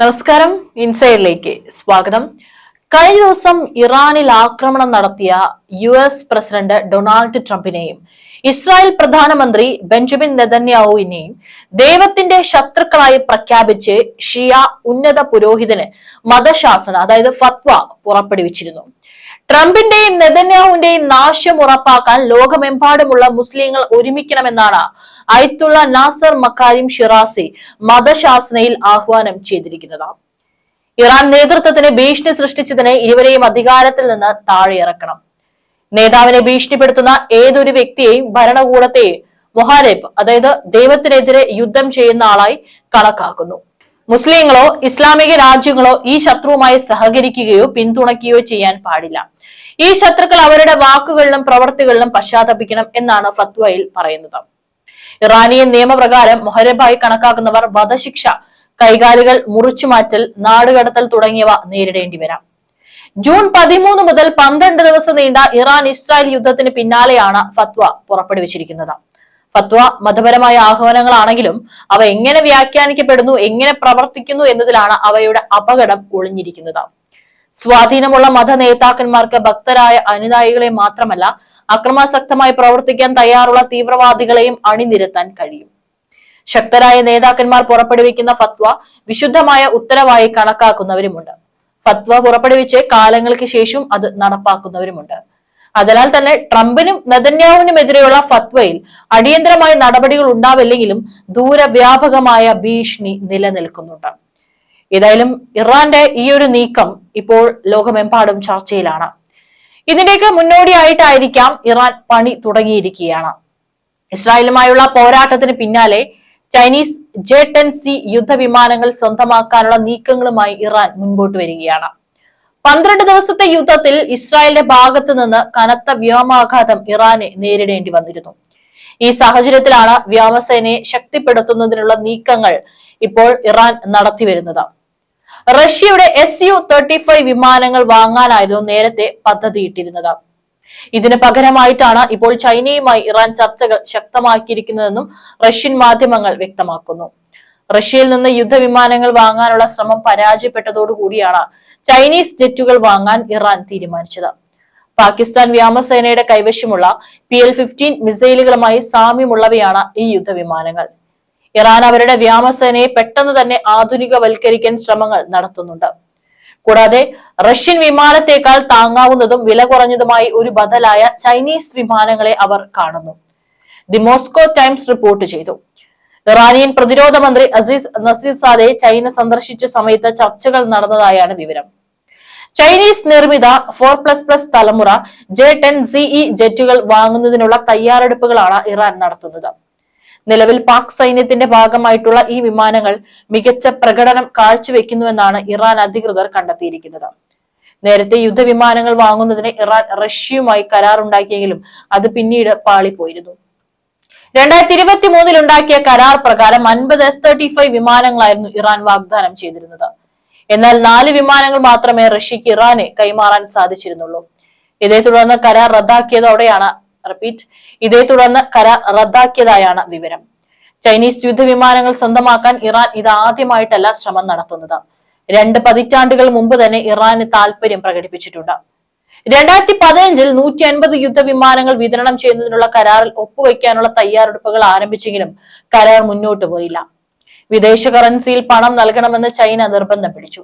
നമസ്കാരം. ഇൻസൈഡിലേക്ക് സ്വാഗതം. കഴിഞ്ഞ ദിവസം ഇറാനിൽ ആക്രമണം നടത്തിയ യു എസ് പ്രസിഡന്റ് ഡൊണാൾഡ് ട്രംപിനെയും ഇസ്രായേൽ പ്രധാനമന്ത്രി ബെഞ്ചമിൻ നെതന്യാവുവിനെയും ദൈവത്തിന്റെ ശത്രുക്കളായി പ്രഖ്യാപിച്ച് ഷിയ ഉന്നത പുരോഹിതന് മതശാസന അതായത് ഫത്വ പുറപ്പെടുവിച്ചിരുന്നു. ട്രംപിന്റെയും നെതന്യാഹുവിന്റെയും നാശം ഉറപ്പാക്കാൻ ലോകമെമ്പാടുമുള്ള മുസ്ലിങ്ങൾ ഒരുമിക്കണമെന്നാണ് അയത്തുള്ള നാസർ മക്കാരിം ഷിറാസി മതശാസനയിൽ ആഹ്വാനം ചെയ്തിരിക്കുന്നത്. ഇറാൻ നേതൃത്വത്തിന് ഭീഷണി സൃഷ്ടിച്ചതിനെ ഇരുവരെയും അധികാരത്തിൽ നിന്ന് താഴെയിറക്കണം. നേതാവിനെ ഭീഷണിപ്പെടുത്തുന്ന ഏതൊരു വ്യക്തിയെയും ഭരണകൂടത്തെയും മൊഹാരേബ് അതായത് ദൈവത്തിനെതിരെ യുദ്ധം ചെയ്യുന്ന ആളായി കണക്കാക്കുന്നു. മുസ്ലിങ്ങളോ ഇസ്ലാമിക രാജ്യങ്ങളോ ഈ ശത്രുവുമായി സഹകരിക്കുകയോ പിന്തുണയ്ക്കുകയോ ചെയ്യാൻ പാടില്ല. ഈ ശത്രുക്കൾ അവരുടെ വാക്കുകളിലും പ്രവർത്തികളിലും പശ്ചാത്തപിക്കണം എന്നാണ് ഫത്വയിൽ പറയുന്നത്. ഇറാനിയൻ നിയമപ്രകാരം മൊഹരബായി കണക്കാക്കുന്നവർ വധശിക്ഷ കൈകാലുകൾ മുറിച്ചുമാറ്റൽ നാടുകടത്തൽ തുടങ്ങിയവ നേരിടേണ്ടി വരാം. ജൂൺ പതിമൂന്ന് മുതൽ പന്ത്രണ്ട് ദിവസം നീണ്ട ഇറാൻ ഇസ്രായേൽ യുദ്ധത്തിന് പിന്നാലെയാണ് ഫത്വ പുറപ്പെടുവിച്ചിരിക്കുന്നത്. ഫത്വ മതപരമായ ആഹ്വാനങ്ങളാണെങ്കിലും അവ എങ്ങനെ വ്യാഖ്യാനിക്കപ്പെടുന്നു എങ്ങനെ പ്രവർത്തിക്കുന്നു എന്നതിലാണ് അവയുടെ അപകടം ഒളിഞ്ഞിരിക്കുന്നത്. സ്വാധീനമുള്ള മത നേതാക്കന്മാർക്ക് ഭക്തരായ അനുയായികളെ മാത്രമല്ല അക്രമാസക്തമായി പ്രവർത്തിക്കാൻ തയ്യാറുള്ള തീവ്രവാദികളെയും അണിനിരത്താൻ കഴിയും. ശക്തരായ നേതാക്കന്മാർ പുറപ്പെടുവിക്കുന്ന ഫത്വ വിശുദ്ധമായ ഉത്തരവായി കണക്കാക്കുന്നവരുമുണ്ട്. ഫത്വ പുറപ്പെടുവിച്ച് കാലങ്ങൾക്ക് ശേഷം അത് നടപ്പാക്കുന്നവരുമുണ്ട്. അതിനാൽ തന്നെ ട്രംപിനും നെതന്യാഹുവിനുമെതിരെയുള്ള ഫത്വയിൽ അടിയന്തരമായ നടപടികൾ ഉണ്ടാവില്ലെങ്കിലും ദൂരവ്യാപകമായ ഭീഷണി നിലനിൽക്കുന്നുണ്ട്. ഏതായാലും ഇറാന്റെ ഈ ഒരു നീക്കം ഇപ്പോൾ ലോകമെമ്പാടും ചർച്ചയിലാണ്. ഇതിന്റെയൊക്കെ മുന്നോടിയായിട്ടായിരിക്കാം ഇറാൻ പണി തുടങ്ങിയിരിക്കുകയാണ്. ഇസ്രായേലുമായുള്ള പോരാട്ടത്തിന് പിന്നാലെ ചൈനീസ് ജെ ടെൻ സി യുദ്ധവിമാനങ്ങൾ സ്വന്തമാക്കാനുള്ള നീക്കങ്ങളുമായി ഇറാൻ മുൻപോട്ട് വരികയാണ്. പന്ത്രണ്ട് ദിവസത്തെ യുദ്ധത്തിൽ ഇസ്രായേലിന്റെ ഭാഗത്തു നിന്ന് കനത്ത വ്യോമാഘാതം ഇറാനെ നേരിടേണ്ടി വന്നിരുന്നു. ഈ സാഹചര്യത്തിലാണ് വ്യോമസേനയെ ശക്തിപ്പെടുത്തുന്നതിനുള്ള നീക്കങ്ങൾ ഇപ്പോൾ ഇറാൻ നടത്തിവരുന്നത് റഷ്യയുടെ എസ് യു തേർട്ടി ഫൈവ് വിമാനങ്ങൾ വാങ്ങാനായിരുന്നു നേരത്തെ പദ്ധതിയിട്ടിരുന്നത്. ഇതിന് പകരമായിട്ടാണ് ഇപ്പോൾ ചൈനയുമായി ഇറാൻ ചർച്ചകൾ ശക്തമാക്കിയിരിക്കുന്നതെന്നും റഷ്യൻ മാധ്യമങ്ങൾ വ്യക്തമാക്കുന്നു. റഷ്യയിൽ നിന്ന് യുദ്ധവിമാനങ്ങൾ വാങ്ങാനുള്ള ശ്രമം പരാജയപ്പെട്ടതോടുകൂടിയാണ് ചൈനീസ് ജെറ്റുകൾ വാങ്ങാൻ ഇറാൻ തീരുമാനിച്ചത്. പാകിസ്ഥാൻ വ്യോമസേനയുടെ കൈവശമുള്ള പി എൽ ഫിഫ്റ്റീൻ മിസൈലുകളുമായി സാമ്യമുള്ളവയാണ് ഈ യുദ്ധവിമാനങ്ങൾ. ഇറാൻ അവരുടെ വ്യോമസേനയെ പെട്ടെന്ന് തന്നെ ആധുനികവൽക്കരിക്കാൻ ശ്രമങ്ങൾ നടത്തുന്നുണ്ട്. കൂടാതെ റഷ്യൻ വിമാനത്തേക്കാൾ താങ്ങാവുന്നതും വില കുറഞ്ഞതുമായി ഒരു ബദലായ ചൈനീസ് വിമാനങ്ങളെ അവർ കാണുന്നു. ദി മോസ്കോ ടൈംസ് റിപ്പോർട്ട് ചെയ്തു. ഇറാനിയൻ പ്രതിരോധ മന്ത്രി അസീസ് നസീർ സാദെ ചൈന സന്ദർശിച്ച സമയത്ത് ചർച്ചകൾ നടന്നതായാണ് വിവരം. ചൈനീസ് നിർമ്മിത ഫോർ പ്ലസ് പ്ലസ് തലമുറ ജെ ടെൻ സിഇ ജെറ്റുകൾ വാങ്ങുന്നതിനുള്ള തയ്യാറെടുപ്പുകളാണ് ഇറാൻ നടത്തുന്നത്. നിലവിൽ പാക് സൈന്യത്തിന്റെ ഭാഗമായിട്ടുള്ള ഈ വിമാനങ്ങൾ മികച്ച പ്രകടനം കാഴ്ചവെക്കുന്നുവെന്നാണ് ഇറാൻ അധികൃതർ കണ്ടെത്തിയിരിക്കുന്നത്. നേരത്തെ യുദ്ധവിമാനങ്ങൾ വാങ്ങുന്നതിന് ഇറാൻ റഷ്യയുമായി കരാറുണ്ടാക്കിയെങ്കിലും അത് പിന്നീട് പാളിപ്പോയിരുന്നു. രണ്ടായിരത്തി ഇരുപത്തി മൂന്നിൽ ഉണ്ടാക്കിയ കരാർ പ്രകാരം അൻപത് എസ് തേർട്ടി ഫൈവ് വിമാനങ്ങളായിരുന്നു ഇറാൻ വാഗ്ദാനം ചെയ്തിരുന്നത്. എന്നാൽ നാല് വിമാനങ്ങൾ മാത്രമേ റഷ്യക്ക് ഇറാനെ കൈമാറാൻ സാധിച്ചിരുന്നുള്ളൂ. ഇതേ തുടർന്ന് കരാർ റദ്ദാക്കിയതോടെയാണ് റിപ്പീറ്റ് ഇതേ തുടർന്ന് കരാർ റദ്ദാക്കിയതായാണ് വിവരം. ചൈനീസ് യുദ്ധവിമാനങ്ങൾ സ്വന്തമാക്കാൻ ഇറാൻ ഇത് ആദ്യമായിട്ടല്ല ശ്രമം നടത്തുന്നത്. രണ്ട് പതിറ്റാണ്ടുകൾ മുമ്പ് തന്നെ ഇറാന് താല്പര്യം പ്രകടിപ്പിച്ചിട്ടുണ്ട്. രണ്ടായിരത്തി പതിനഞ്ചിൽ നൂറ്റി അൻപത് യുദ്ധവിമാനങ്ങൾ വിതരണം ചെയ്യുന്നതിനുള്ള കരാറിൽ ഒപ്പുവയ്ക്കാനുള്ള തയ്യാറെടുപ്പുകൾ ആരംഭിച്ചെങ്കിലും കരാർ മുന്നോട്ട് പോയില്ല. വിദേശ കറൻസിയിൽ പണം നൽകണമെന്ന് ചൈന നിർബന്ധം പിടിച്ചു.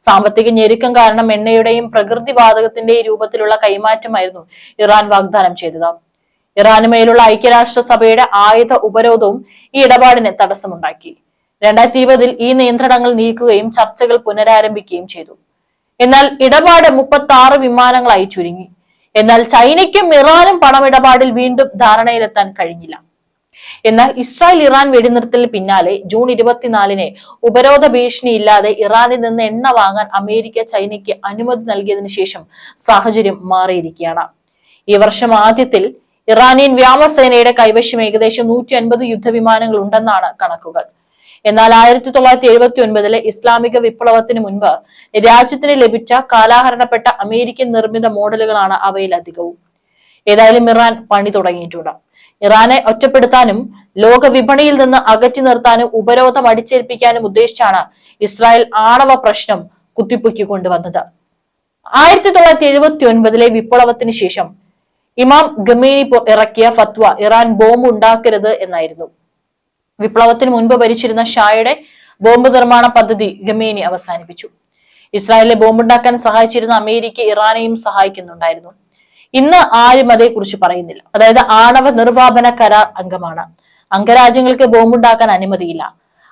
സാമ്പത്തിക ഞെരുക്കം കാരണം എണ്ണയുടെയും പ്രകൃതിവാതകത്തിന്റെയും രൂപത്തിലുള്ള കൈമാറ്റമായിരുന്നു ഇറാൻ വാഗ്ദാനം ചെയ്തത്. ഇറാന് മേലുള്ള ഐക്യരാഷ്ട്ര സഭയുടെ ആയുധ ഉപരോധവും ഈ ഇടപാടിന് തടസ്സമുണ്ടാക്കി. രണ്ടായിരത്തി ഇരുപതിൽ ഈ നിയന്ത്രണങ്ങൾ നീക്കുകയും ചർച്ചകൾ പുനരാരംഭിക്കുകയും ചെയ്തു. എന്നാൽ ഇടപാട് മുപ്പത്തി ആറ് വിമാനങ്ങളായി ചുരുങ്ങി. എന്നാൽ ചൈനയ്ക്കും ഇറാനും പണമിടപാടിൽ വീണ്ടും ധാരണയിലെത്താൻ കഴിഞ്ഞില്ല. എന്നാൽ ഇസ്രായേൽ ഇറാൻ വെടിനിർത്തലിന് പിന്നാലെ ജൂൺ ഇരുപത്തിനാലിന് ഉപരോധ ഭീഷണി ഇല്ലാതെ ഇറാനിൽ നിന്ന് എണ്ണ വാങ്ങാൻ അമേരിക്ക ചൈനയ്ക്ക് അനുമതി നൽകിയതിനു ശേഷം സാഹചര്യം മാറിയിരിക്കുകയാണ്. ഈ വർഷം ആദ്യത്തിൽ ഇറാനിയൻ വ്യോമസേനയുടെ കൈവശം ഏകദേശം നൂറ്റി അൻപത് യുദ്ധവിമാനങ്ങൾ ഉണ്ടെന്നാണ് കണക്കുകൾ. എന്നാൽ ആയിരത്തി തൊള്ളായിരത്തി എഴുപത്തി ഒൻപതിലെ ഇസ്ലാമിക വിപ്ലവത്തിന് മുൻപ് രാജ്യത്തിന് ലഭിച്ച കാലാഹരണപ്പെട്ട അമേരിക്കൻ നിർമ്മിത മോഡലുകളാണ് അവയിൽ അധികവും. ഏതായാലും ഇറാൻ പണി തുടങ്ങിയിട്ടുണ്ട്. ഇറാനെ ഒറ്റപ്പെടുത്താനും ലോക വിപണിയിൽ നിന്ന് അകറ്റി നിർത്താനും ഉപരോധം അടിച്ചേൽപ്പിക്കാനും ഉദ്ദേശിച്ചാണ് ഇസ്രായേൽ ആണവ പ്രശ്നം കുത്തിപ്പൊക്കി കൊണ്ടുവന്നത് ആയിരത്തി തൊള്ളായിരത്തി എഴുപത്തി ഒൻപതിലെ വിപ്ലവത്തിന് ശേഷം ഇമാം ഗമേനി ഇറക്കിയ ഫത്വ ഇറാൻ ബോംബ് ഉണ്ടാക്കരുത് എന്നായിരുന്നു. വിപ്ലവത്തിന് മുൻപ് ഭരിച്ചിരുന്ന ഷായുടെ ബോംബ് നിർമ്മാണ പദ്ധതി ഗമേനി അവസാനിപ്പിച്ചു. ഇസ്രായേലിലെ ബോംബുണ്ടാക്കാൻ സഹായിച്ചിരുന്ന അമേരിക്ക ഇറാനെയും സഹായിക്കുന്നുണ്ടായിരുന്നു. ഇന്ന് ആരും അതേക്കുറിച്ച് പറയുന്നില്ല. അതായത് ആണവ നിർവാപന കരാർ അംഗമാണ്. അംഗരാജ്യങ്ങൾക്ക് ബോംബുണ്ടാക്കാൻ അനുമതിയില്ല.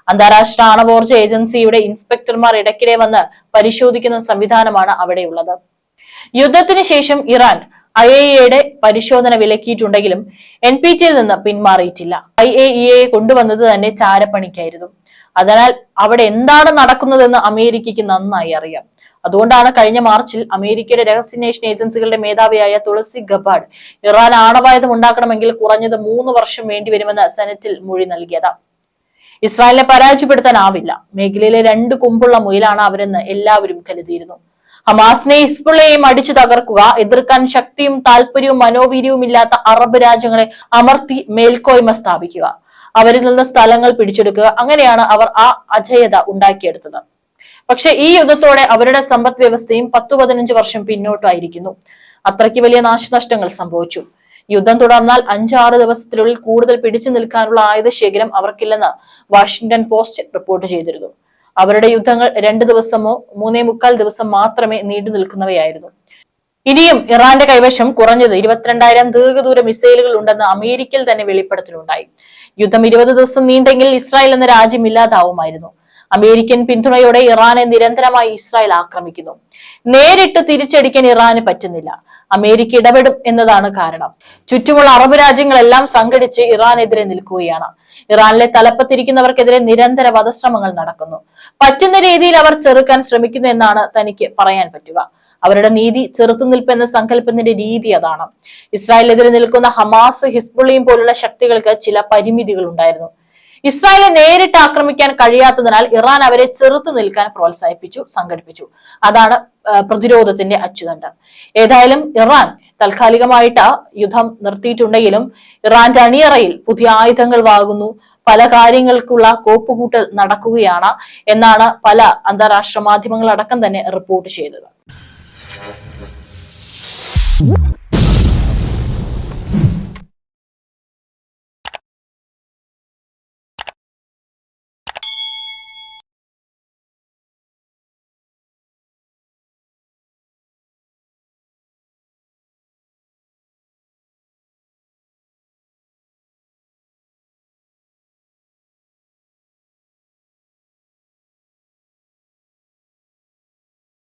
അന്താരാഷ്ട്ര ആണവോർജ ഏജൻസിയുടെ ഇൻസ്പെക്ടർമാർ ഇടയ്ക്കിടെ വന്ന് പരിശോധിക്കുന്ന സംവിധാനമാണ് അവിടെയുള്ളത്. യുദ്ധത്തിന് ശേഷം ഇറാൻ ഐ എ ഇയുടെ പരിശോധന വിലക്കിയിട്ടുണ്ടെങ്കിലും എൻ പി ടിയിൽ നിന്ന് പിന്മാറിയിട്ടില്ല. ഐ എ ഇയെ കൊണ്ടുവന്നത് തന്നെ ചാരപ്പണിക്കായിരുന്നു. അതിനാൽ അവിടെ എന്താണ് നടക്കുന്നതെന്ന് അമേരിക്കയ്ക്ക് നന്നായി അറിയാം. അതുകൊണ്ടാണ് കഴിഞ്ഞ മാർച്ചിൽ അമേരിക്കയുടെ രഹസ്യാന്വേഷണ ഏജൻസികളുടെ മേധാവിയായ തുളസി ഗബാഡ് ഇറാൻ ആണവായുധം ഉണ്ടാക്കണമെങ്കിൽ കുറഞ്ഞത് മൂന്ന് വർഷം വേണ്ടിവരുമെന്ന് സെനറ്റിൽ മൊഴി നൽകിയത്. ഇസ്രായേലിനെ പരാജയപ്പെടുത്താനാവില്ല. മേഖലയിലെ രണ്ട് കുമ്പുള്ള മുയിലാണ് അവരെന്ന് എല്ലാവരും കരുതിയിരുന്നു. ഹമാസിനെ ഹിസ്ബുള്ളയെയും അടിച്ചു തകർക്കുക എതിർക്കാൻ ശക്തിയും താല്പര്യവും മനോവീര്യവും ഇല്ലാത്ത അറബ് രാജ്യങ്ങളെ അമർത്തി മേൽക്കോയ്മ സ്ഥാപിക്കുക. അവരിൽ നിന്ന് സ്ഥലങ്ങൾ പിടിച്ചെടുക്കുക. അങ്ങനെയാണ് അവർ ആ അജയത ഉണ്ടാക്കിയെടുത്തത്. പക്ഷെ ഈ യുദ്ധത്തോടെ അവരുടെ സമ്പദ് വ്യവസ്ഥയും പത്തു പതിനഞ്ച് വർഷം പിന്നോട്ടായിരിക്കുന്നു. അത്രയ്ക്ക് വലിയ നാശനഷ്ടങ്ങൾ സംഭവിച്ചു. യുദ്ധം തുടർന്നാൽ അഞ്ചാറ് ദിവസത്തിനുള്ളിൽ കൂടുതൽ പിടിച്ചു നിൽക്കാനുള്ള ആയുധ ശേഖരം അവർക്കില്ലെന്ന് വാഷിംഗ്ടൺ പോസ്റ്റ് റിപ്പോർട്ട് ചെയ്തിരുന്നു. അവരുടെ യുദ്ധങ്ങൾ രണ്ട് ദിവസമോ മൂന്നേ മുക്കാൽ ദിവസം മാത്രമേ നീണ്ടു നിൽക്കുന്നവയായിരുന്നു. ഇനിയും ഇറാന്റെ കൈവശം കുറഞ്ഞത് ഇരുപത്തിരണ്ടായിരം ദീർഘദൂര മിസൈലുകൾ ഉണ്ടെന്ന് അമേരിക്കയിൽ തന്നെ വെളിപ്പെടുത്തലുണ്ടായി. യുദ്ധം ഇരുപത് ദിവസം നീണ്ടെങ്കിൽ ഇസ്രായേൽ എന്ന രാജ്യം ഇല്ലാതാവുമായിരുന്നു. അമേരിക്കൻ പിന്തുണയോടെ ഇറാനെ നിരന്തരമായി ഇസ്രായേൽ ആക്രമിക്കുന്നു. നേരിട്ട് തിരിച്ചടിക്കാൻ ഇറാന് പറ്റുന്നില്ല. അമേരിക്ക ഇടപെടും എന്നതാണ് കാരണം. ചുറ്റുമുള്ള അറബ് രാജ്യങ്ങളെല്ലാം സംഘടിച്ച് ഇറാനെതിരെ നിൽക്കുകയാണ്. ഇറാനിലെ തലപ്പത്തിരിക്കുന്നവർക്കെതിരെ നിരന്തര വധശ്രമങ്ങൾ നടക്കുന്നു. പറ്റുന്ന രീതിയിൽ അവർ ചെറുക്കാൻ ശ്രമിക്കുന്നു എന്നാണ് തനിക്ക് പറയാൻ പറ്റുക. അവരുടെ നീതി ചെറുത്തുനിൽപ്പ് എന്ന സങ്കല്പത്തിന്റെ രീതി അതാണ്. ഇസ്രായേലിനെതിരെ നിൽക്കുന്ന ഹമാസ് ഹിസ്ബുള്ളിയും പോലുള്ള ശക്തികൾക്ക് ചില പരിമിതികൾ ഉണ്ടായിരുന്നു. ഇസ്രായേലിനെ നേരിട്ട് ആക്രമിക്കാൻ കഴിയാത്തതിനാൽ ഇറാൻ അവരെ ചെറുത്തു നിൽക്കാൻ പ്രോത്സാഹിപ്പിച്ചു സംഘടിപ്പിച്ചു. അതാണ് പ്രതിരോധത്തിന്റെ അച്ചുതണ്ട്. ഏതായാലും ഇറാൻ താൽക്കാലികമായിട്ട് യുദ്ധം നിർത്തിയിട്ടുണ്ടെങ്കിലും ഇറാന്റെ അണിയറയിൽ പുതിയ ആയുധങ്ങൾ വാങ്ങുന്നു പല കാര്യങ്ങൾക്കുള്ള കോപ്പുകൂട്ടൽ നടക്കുകയാണ് എന്നാണ് പല അന്താരാഷ്ട്ര മാധ്യമങ്ങളടക്കം തന്നെ റിപ്പോർട്ട് ചെയ്തത്.